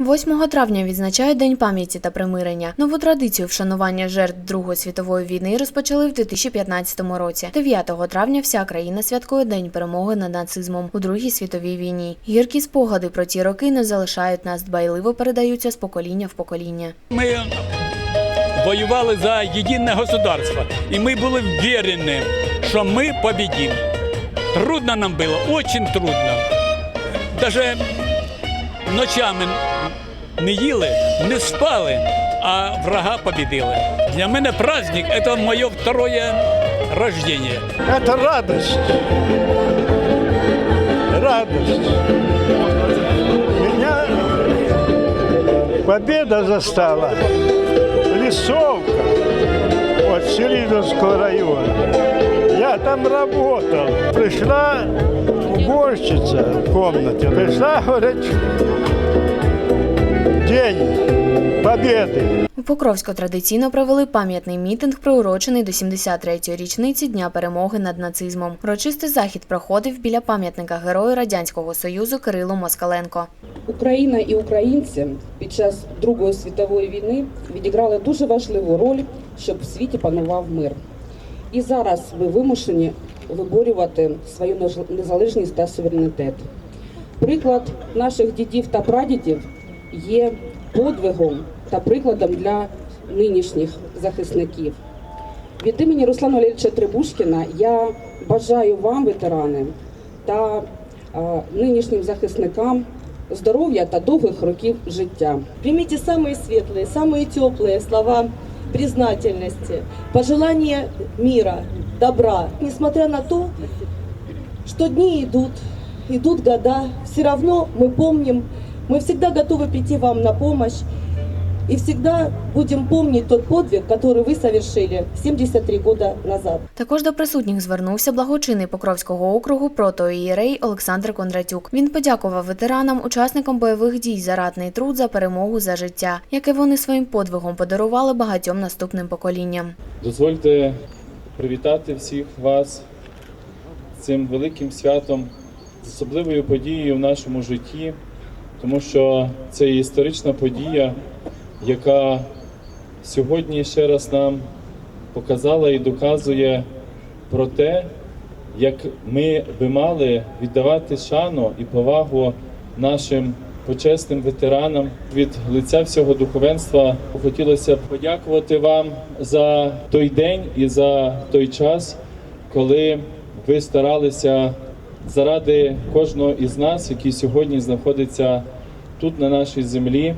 8 травня відзначають День пам'яті та примирення. Нову традицію вшанування жертв Другої світової війни розпочали в 2015 році. 9 травня вся країна святкує День перемоги над нацизмом у Другій світовій війні. Гіркі спогади про ті роки не залишають нас, дбайливо передаються з покоління в покоління. Ми воювали за єдине государство, і ми були впевнені, що ми победимо. Трудно нам було, дуже трудно. Даже ночами не їли, не спали, а врага победили. Для мене праздник – це моє второе рождение. Это радость. Радость. Меня победа застала. Лесовка. Вот Селидовского района. Я там работал. Пришла уборщица в комнате. Пришла, говорит, день победы. У Покровську традиційно провели пам'ятний мітинг, приурочений до 73-ї річниці Дня перемоги над нацизмом. Урочистий захід проходив біля пам'ятника Герою Радянського Союзу Кирилу Москаленко. Україна і українці під час Другої світової війни відіграли дуже важливу роль, щоб в світі панував мир. І зараз ви вимушені виборювати свою нез- незалежність та суверенітет. Приклад наших дідів та прадідів є подвигом та прикладом для нинішніх захисників. Від імені Руслана Валерійовича Требушкіна я бажаю вам, ветерани, та е, нинішнім захисникам здоров'я та довгих років життя. Примите самые светлые, самые теплые слова признательности, пожелания мира, добра. Несмотря на то, что дни идут, идут года, все равно мы помним, мы всегда готовы прийти вам на помощь и всегда будем помнить тот подвиг, который вы совершили 73 года назад. Також до присутніх звернувся благочинний Покровського округу протоієрей Олександр Кондратюк. Він подякував ветеранам, учасникам бойових дій за ратний труд за перемогу за життя, яке вони своїм подвигом подарували багатьом наступним поколінням. Дозвольте привітати всіх вас з цим великим святом, з особливою подією в нашому житті, тому що це історична подія, яка сьогодні ще раз нам показала і доказує про те, як ми би мали віддавати шану і повагу нашим почесним ветеранам від лиця всього духовенства. Хотілося б подякувати вам за той день і за той час, коли ви старалися заради кожного із нас, який сьогодні знаходиться тут на нашій землі,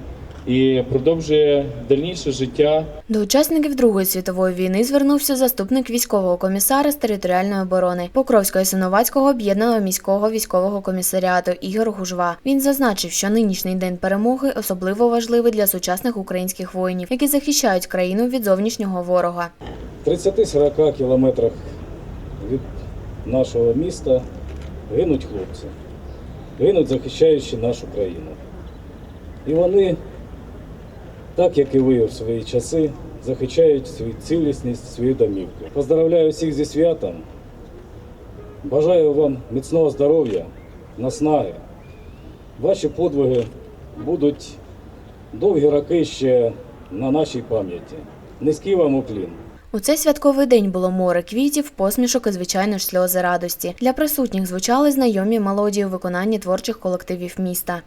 і продовжує дальніше життя До учасників Другої світової війни звернувся заступник військового комісара з територіальної оборони Покровського Синовацького об'єднаного міського військового комісаріату Ігор Гужва. Він зазначив, що нинішній день перемоги особливо важливий для сучасних українських воїнів, які захищають країну від зовнішнього ворога. 30-40 кілометрах від нашого міста гинуть хлопці, гинуть захищаючи нашу країну. І вони, так як і ви в свої часи, захищають свою цілісність, свої домівки. Поздравляю всіх зі святом. Бажаю вам міцного здоров'я, наснаги. Ваші подвиги будуть довгі роки ще на нашій пам'яті. Низький вам уклін. У цей святковий день було море квітів, посмішок і, звичайно ж, сльози радості. Для присутніх звучали знайомі мелодії у виконанні творчих колективів міста.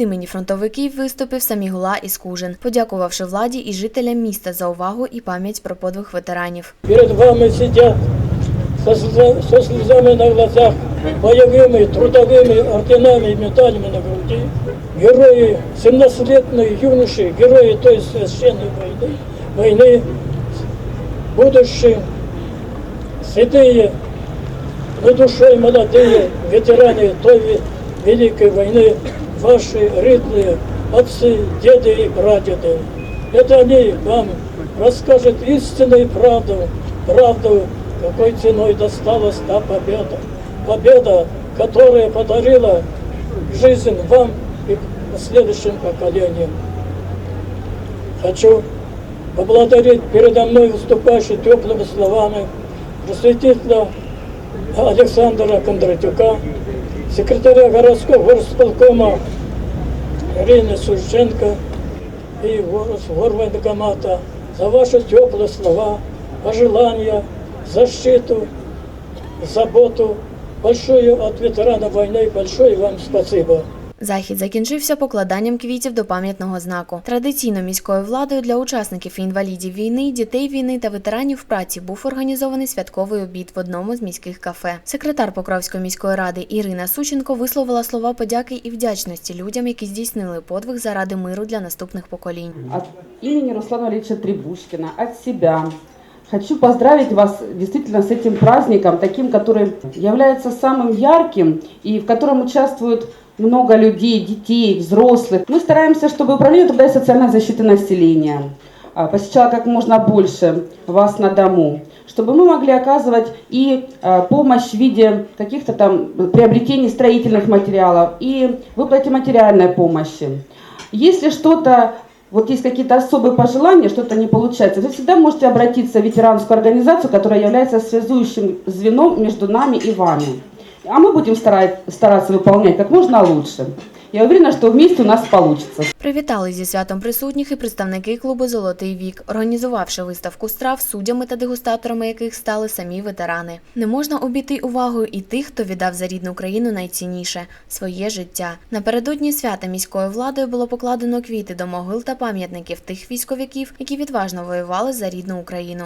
Від імені фронтовиків виступив Самігула Іскужин, подякувавши владі і жителям міста за увагу і пам'ять про подвиг ветеранів. Перед вами сидят со, слеза- со слезами на глазах, боевыми, трудовыми орденами и медалями на груди. Герои 17-летние юноши, герои той священной войны, войны, будущие седые, но душой молодые ветераны той ве- великой войны, Ваши рідные отцы, деды и прадеды. Это они вам расскажут истинную правду, правду, какой ценой досталась та победа. Победа, которая подарила жизнь вам и следующим поколениям. Хочу поблагодарить передо мной выступающих теплыми словами просветителя Александра Кондратюка, секретаря городского горосполкома Ирины Сущенко и горвоенкомата за ваши теплые слова, пожелания, защиту, заботу. Большое от ветеранов войны, большое вам спасибо. Захід закінчився покладанням квітів до пам'ятного знаку. Традиційно міською владою для учасників і інвалідів війни, дітей війни та ветеранів праці був організований святковий обід в одному з міських кафе. Секретар Покровської міської ради Ірина Сученко висловила слова подяки і вдячності людям, які здійснили подвиг заради миру для наступних поколінь. От имени Руслана Валерьевича Требушкина, от себя хочу поздравить вас действительно с этим праздником, таким, который является самым ярким и в котором участвуют много людей, детей, взрослых. Мы стараемся, чтобы Управление труда и социальной защиты населения а, посещало как можно больше вас на дому, чтобы мы могли оказывать и а, помощь в виде каких-то там приобретений строительных материалов и выплате материальной помощи. Если что-то, вот есть какие-то особые пожелания, что-то не получается, вы всегда можете обратиться в ветеранскую организацию, которая является связующим звеном между нами и вами. А мы будем старать, стараться выполнять как можно лучше. Я уверена, что вместе у нас получится. Привітали зі святом присутніх і представники клубу Золотий вік, організувавши виставку страв, суддями та дегустаторами яких стали самі ветерани. Не можна обійти увагою і тих, хто віддав за рідну країну найцінніше своє життя. Напередодні свята міською владою було покладено квіти до могил та пам'ятників тих військовиків, які відважно воювали за рідну Україну.